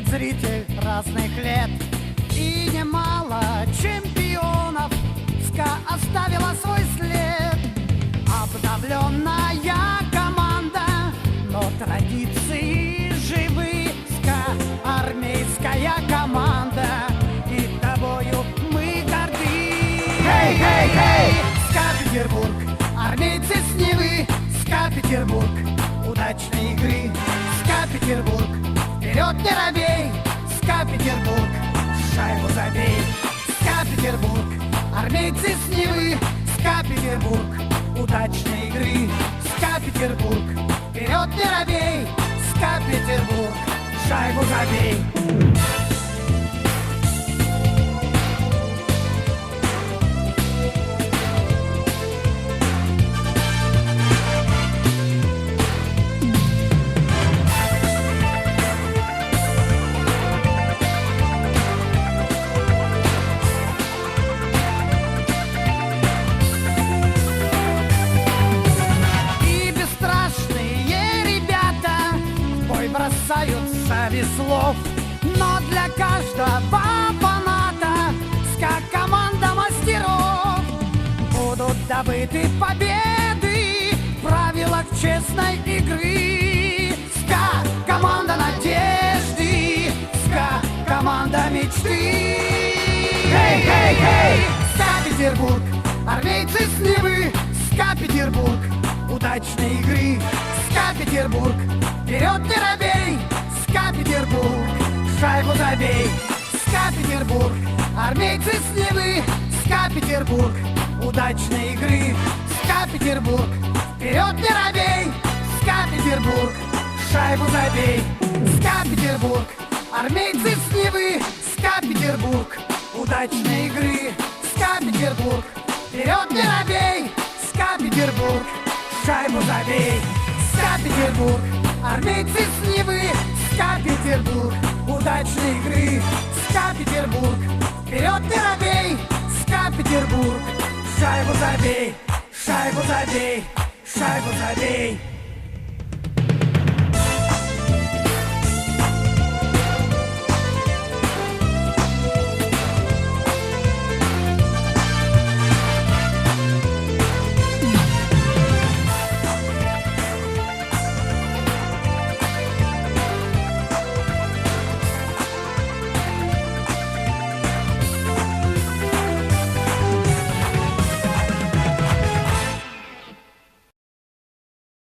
тренеры разных лет. И немало чемпионов СКА оставила свой след. Обновленная команда, но традиции живы. СКА армейская команда И тобою мы горды. Хей, хей, хей! СКА Петербург, армейцы с Невы. СКА Петербург, удачной игры. СКА Петербург, вперед не робей СКА Петербург, шайбу забей. СКА Петербург, армейцы с Невы. СКА Петербург, удачной игры. СКА Петербург, вперед не робей СКА Петербург, шайбу забей без слов Но для каждого фаната ска команда мастеров Будут добыты победы в правилах честной игры. Ска команда надежды ска команда мечты. Хей, хей, хей! СКА Петербург, армейцы с Невы, СКА Петербург, удачной игры, СКА Петербург, вперед не робей, Петербург, шайбу забей, СКА Петербург, армейцы с Невы, СКА Петербург, удачной игры, СКА Петербург, вперед не робей, СКА Петербург, шайбу забей, СКА Петербург, армейцы с Невы, СКА Петербург, удачной игры, СКА Петербург, вперед не робей, СКА Петербург, шайбу забей, СКА Петербург, армейцы Петербург, удачной игры, СКА Петербург, вперед не робей, СКА Петербург, шайбу забей, шайбу забей, шайбу забей.